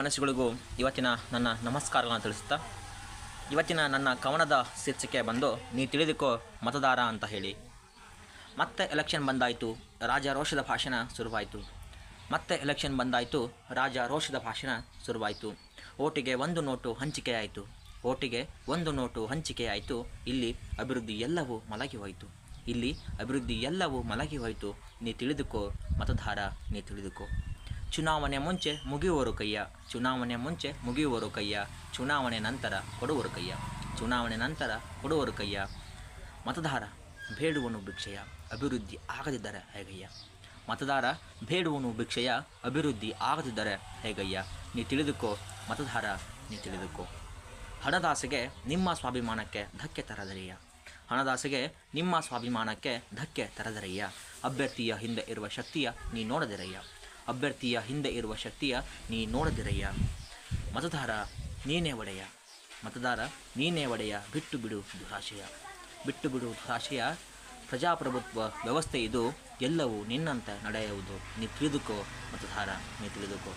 ಮನಸ್ಸುಗಳಿಗೂ ಇವತ್ತಿನ ನನ್ನ ನಮಸ್ಕಾರಗಳನ್ನು ತಿಳಿಸುತ್ತಾ, ಇವತ್ತಿನ ನನ್ನ ಕವನದ ಶೀರ್ಷಿಕೆ ಬಂದು, ನೀ ತಿಳಿದುಕೋ ಮತದಾರ ಅಂತ ಹೇಳಿ. ಮತ್ತೆ ಎಲೆಕ್ಷನ್ ಬಂದಾಯಿತು ರಾಜ ರೋಷದ ಭಾಷಣ ಶುರುವಾಯಿತು. ಮತ್ತೆ ಎಲೆಕ್ಷನ್ ಬಂದಾಯಿತು ರಾಜ ರೋಷದ ಭಾಷಣ ಶುರುವಾಯಿತು. ಓಟಿಗೆ ಒಂದು ನೋಟು ಹಂಚಿಕೆಯಾಯಿತು. ಓಟಿಗೆ ಒಂದು ನೋಟು ಹಂಚಿಕೆಯಾಯಿತು. ಇಲ್ಲಿ ಅಭಿವೃದ್ಧಿ ಎಲ್ಲವೂ ಮಲಗಿ ಹೋಯಿತು. ಇಲ್ಲಿ ಅಭಿವೃದ್ಧಿ ಎಲ್ಲವೂ ಮಲಗಿ ಹೋಯಿತು. ನೀ ತಿಳಿದುಕೋ ಮತದಾರ, ನೀ ತಿಳಿದುಕೋ. ಚುನಾವಣೆ ಮುಂಚೆ ಮುಗಿಯುವರು ಕೈಯ. ಚುನಾವಣೆ ಮುಂಚೆ ಮುಗಿಯುವರು ಕೈಯ. ಚುನಾವಣೆ ನಂತರ ಕೊಡುವರು ಕೈಯ. ಚುನಾವಣೆ ನಂತರ ಕೊಡುವರು ಕೈಯ. ಮತದಾರ, ಬೇಡುವನು ಭಿಕ್ಷೆಯ. ಅಭಿವೃದ್ಧಿ ಆಗದಿದ್ದರೆ ಹೇಗಯ್ಯ? ಮತದಾರ, ಬೇಡುವನು ಭಿಕ್ಷೆಯ. ಅಭಿವೃದ್ಧಿ ಆಗದಿದ್ದರೆ ಹೇಗಯ್ಯ? ನೀ ತಿಳಿದುಕೋ. ಮತದಾರ, ನೀ ತಿಳಿದುಕೋ. ಹಣದಾಸೆಗೆ ನಿಮ್ಮ ಸ್ವಾಭಿಮಾನಕ್ಕೆ ಧಕ್ಕೆ ತರದರಿಯ? ಹಣದಾಸೆಗೆ ನಿಮ್ಮ ಸ್ವಾಭಿಮಾನಕ್ಕೆ ಧಕ್ಕೆ ತರದರಯ್ಯ ಅಭ್ಯರ್ಥಿಯ ಹಿಂದೆ ಇರುವ ಶಕ್ತಿಯ ನೀ ನೋಡದಿರಯ್ಯ. ಅಭ್ಯರ್ಥಿಯ ಹಿಂದೆ ಇರುವ ಶಕ್ತಿಯ ನೀ ನೋಡದಿರಯ್ಯ. ಮತದಾರ ನೀನೇ ಒಡೆಯ. ಮತದಾರ ನೀನೇ ಒಡೆಯ. ಬಿಟ್ಟು ಬಿಡು ದುರಾಶಯ. ಬಿಟ್ಟು ಬಿಡು ದುರಾಶಯ. ಪ್ರಜಾಪ್ರಭುತ್ವ ವ್ಯವಸ್ಥೆ ಇದು ಎಲ್ಲವೂ ನಿನ್ನಂತೆ ನಡೆಯುವುದು. ನೀ ತಿಳಿದುಕೋ ಮತದಾರ, ನೀ ತಿಳಿದುಕೋ.